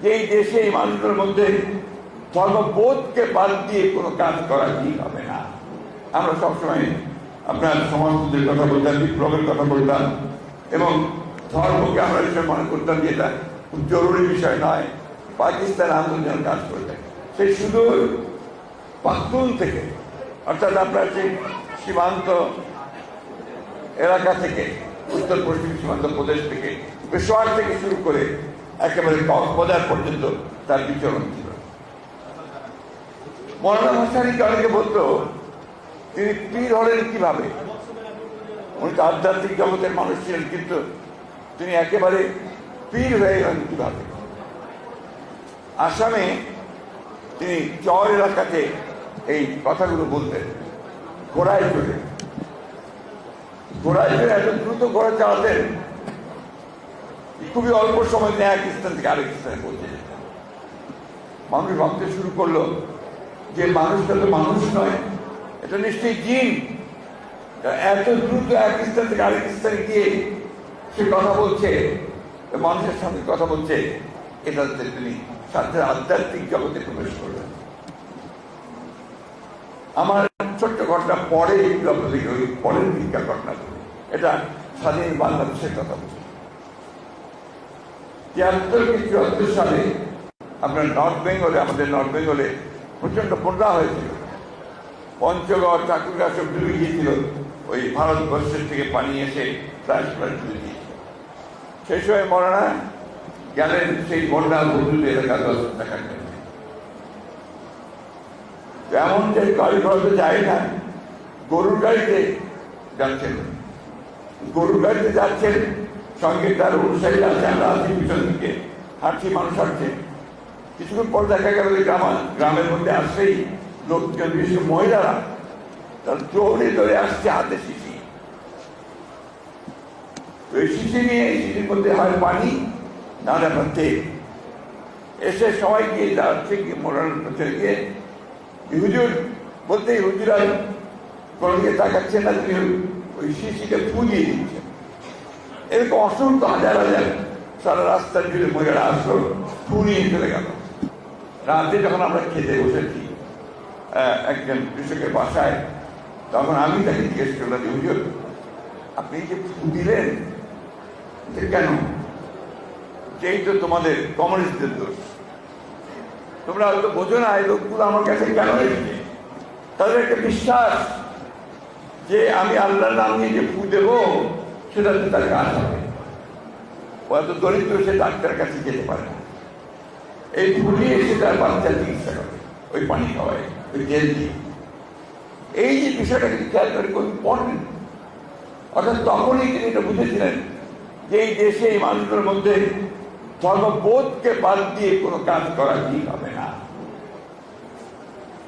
যে এই দেশে এই মানুষের মধ্যে ধর্মবোধকে বাদ দিয়ে কোনো কাজ করা ঠিক হবে না। আমরা সবসময় আপনার সমাজের কথা বলতাম, বিপ্লবের কথা বলতাম এবং ধর্মকে আমরা হিসেবে মনে করতাম যে এটা খুব জরুরি বিষয় নয়, পাকিস্তান আন্দোলন কাজ করবে সেই শুধু পাখতুন থেকে, অর্থাৎ আপনার সেই সীমান্ত এলাকা থেকে উত্তর পশ্চিম সীমান্ত প্রদেশ থেকে, পেশোয়ার থেকে শুরু করে একেবারে কক্সবাজার পর্যন্ত তার বিচরণ ছিল। মৌলানা ভাসানিকে অনেকে বলতো, তিনি পীর হলেন কীভাবে? উনি তো আধ্যাত্মিক জগতের মানুষ ছিলেন, কিন্তু তিনি একেবারে পীর হয়ে গেলেন কীভাবে? আসামে তিনি চর এলাকাতে এই কথাগুলো বলতেন ঘোড়ায় চড়ে। ঘোড়ায় চড়ে এত দ্রুত ঘোড়া চালাতেন খুবই অল্প সময় নিয়ে এক স্থান থেকে আরেক স্থানে পৌঁছে যেতেন মানুষ ভাবতে শুরু করল যে মানুষটা তো মানুষ নয়, এটা নিশ্চয়ই জিন। এত দ্রুত এক স্থান থেকে আরেক স্থানে গিয়ে সে কথা বলছে মানুষের সঙ্গে কথা বলছে, এটা তিনি সাথে আধ্যাত্মিক জগতে প্রবেশ করলেন। আমার ছোট্ট ঘটনা পরে আপনাদেরকে ওই পরের দিককার ঘটনা এটা স্বাধীন বাংলাদেশের কথা বলছি। তিয়াত্তর কি চুয়াত্তর সালে আপনার নর্থ বেঙ্গলে আমাদের নর্থ বেঙ্গলে প্রচণ্ড বন্যা হয়েছিল। পঞ্চগড় ঠাকুরগা সব ডুবে গিয়েছিল। ওই ভারতবর্ষের থেকে পানি এসে প্রায় ডুবে গিয়েছিল। সেই সময় মরানা গেলেন সেই বন্যা বন্ধুত এলাকা দেখার জন্য। এমন যে গাড়ি ঘোড়াতে যায় না। গরুর গাড়িতে যাচ্ছেন। গরুর গাড়িতে যাচ্ছেন সঙ্গে তার অনুসারী আছে, আমরা আছি পিছন দিকে। হাঁটছি, মানুষ হাঁটছে। কিছুক্ষণ পর দেখা গেল যে গ্রাম গ্রামের মধ্যে আসছেই লোকজন, বিশেষ মহিলারা, তার দৌড়ে দৌড়ে আসছে হাতে শিশি। ওই শিশি নিয়ে, এই শিশির মধ্যে হয় পানি, না হলে তেল। এসে সবাই গিয়ে দাঁড়াচ্ছে, গিয়ে মোড়ানোর পেছনে গিয়ে হুজুর বলতে হুজুর কোনো দিকে তাকাচ্ছে না তিনি ওই শিশিকে ফুলিয়ে দিচ্ছেন এরকম অসংখ্য হাজার হাজার সারা রাস্তার জুড়ে মহিলারা আসলো ফুলিয়ে চলে গেল। রাতে যখন আমরা খেতে বসেছি একজন কৃষকের বাসায়, তখন আমি তাকে জিজ্ঞেস করলাম, যে হুজুর, আপনি যে ফু দিলেন যে কেন? যেই তো তোমাদের কমিউনিস্টদের দোষ। তোমরা হয়তো বোঝো না, এই লোকগুলো আমার কাছে কেন এসেছে? তাদের একটা বিশ্বাস যে আমি আল্লাহর নাম নিয়ে যে ফু দেবো সেটাতে তার কাজ হবে। ও এত দরিদ্র, সে ডাক্তার কাছে যেতে পারে না। এই ফুলিয়ে এসে তার বাচ্চা চিকিৎসা করে। ওই পানি খাওয়ায়, ওই জেল দিয়ে। এই যে বিষয়টা কিন্তু খেয়াল করে কোন পড়েন। অর্থাৎ তখনই তিনি এটা বুঝেছিলেন যে এই দেশে এই মানুষের মধ্যে ধর্মবোধকে বাদ দিয়ে কোনো কাজ করা ঠিক হবে না।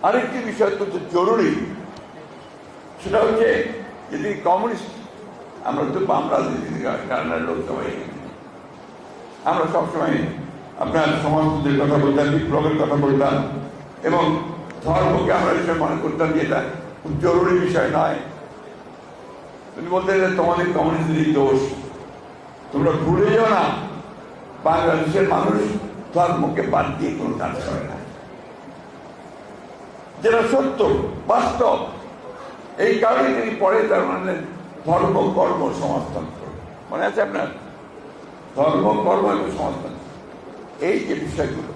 আরেকটি বিষয় অত্যন্ত জরুরি, সেটা হচ্ছে যদি কমিউনিস্ট আমরা তো বাম রাজনীতি কারণের লোক সবাই আমরা সবসময় আপনার সমাজের কথা বলতাম, বিপ্লবের কথা বলতাম, এবং ধর্মকে আমরা হিসেবে মনে করতাম যে এটা খুব জরুরি বিষয় নয়। তুমি বলতে তোমাদের কমিউনিস্টেরই দোষ। তোমরা ভুলে যাও না, বাংলাদেশের মানুষ ধর্মকে বাদ দিয়ে কোনো কাজ করে না। যেটা সত্য, বাস্তব। এই কারণে তিনি পরে তার মানে ধর্ম, কর্ম সমাজতন্ত্র। মনে আছে আপনার? ধর্ম, কর্ম এবং সমাজতন্ত্র। এই যে বিষয়গুলো,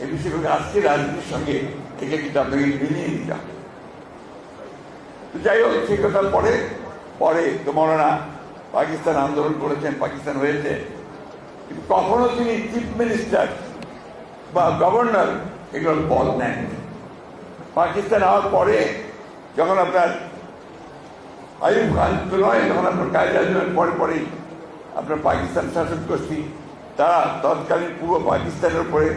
এই বিষয়গুলো আজকে রাজনীতির সঙ্গে, একে কিন্তু আপনাকে মিলিয়ে নিতে হবে। যাই হোক, সেই কথার পরে পরে তো মৌলানা পাকিস্তান আন্দোলন করেছেন, পাকিস্তান হয়েছে। কিন্তু কখনো তিনি চিফ মিনিস্টার বা গভর্নর এগুলোর পদ নেন পাকিস্তান হওয়ার পরে যখন আপনার আইব খান তো নয়, যখন আপনার কায়দা আজমের পরে পরেই আপনার পাকিস্তান শাসন গোষ্ঠী তারা তৎকালীন পূর্ব পাকিস্তানের উপরে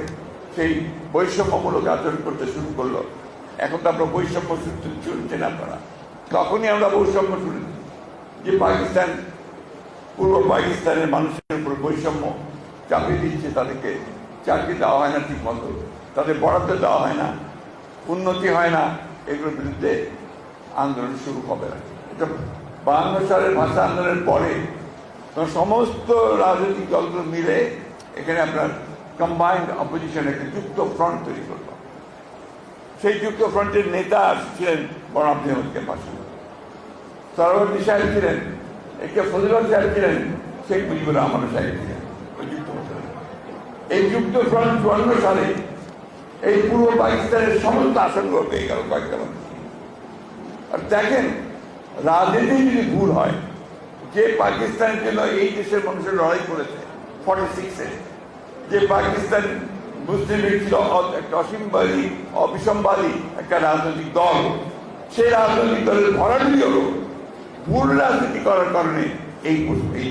সেই বৈষম্যমূলক আচরণ করতে শুরু করল। এখন তো আমরা বৈষম্য চলছেন আপনারা। তখনই আমরা বৈষম্য শুনেছি যে পাকিস্তান, পূর্ব পাকিস্তানের মানুষের উপর বৈষম্য চাপিয়ে দিচ্ছে, তাদেরকে চাকরি দেওয়া হয় না ঠিক মতো তাদের বরাদ্দ দেওয়া হয় না। উন্নতি হয় না। এগুলোর বিরুদ্ধে আন্দোলন শুরু হবে না। বাংলা সালের ভাষা আন্দোলনের পরে সমস্ত রাজনৈতিক দলগুলো মিলে এখানে আপনার কম্বাইন্ড অপোজিশন একটা যুক্ত ফ্রন্ট তৈরি করল। সেই যুক্ত ফ্রন্টের নেতা ছিলেন বড় আব্দুল পাশে। সরবর্তী সাহেব ছিলেন একে ফজলত সাহেব ছিলেন, শেখ মুজিবুর রহমান সাহেব ছিলেন। ওই যুক্ত এই যুক্ত ফ্রন্ট চুয়ান্ন সালে এই পূর্ব পাকিস্তানের সমস্ত আসন পেয়ে গেল কয়েকটা মানুষ। আর দেখেন রাজনীতি যদি ভুল হয়, যে পাকিস্তানের জন্য এই দেশের মানুষের লড়াই করেছে? ফর্টি সিক্সে যে পাকিস্তান মুসলিম লীগ ছিল একটা অসীমবাদী, অবিসম্বাদী একটা রাজনৈতিক দল। সে রাজনৈতিক দলের ভরাটি হল ভুল রাজনীতি করার কারণে এই এই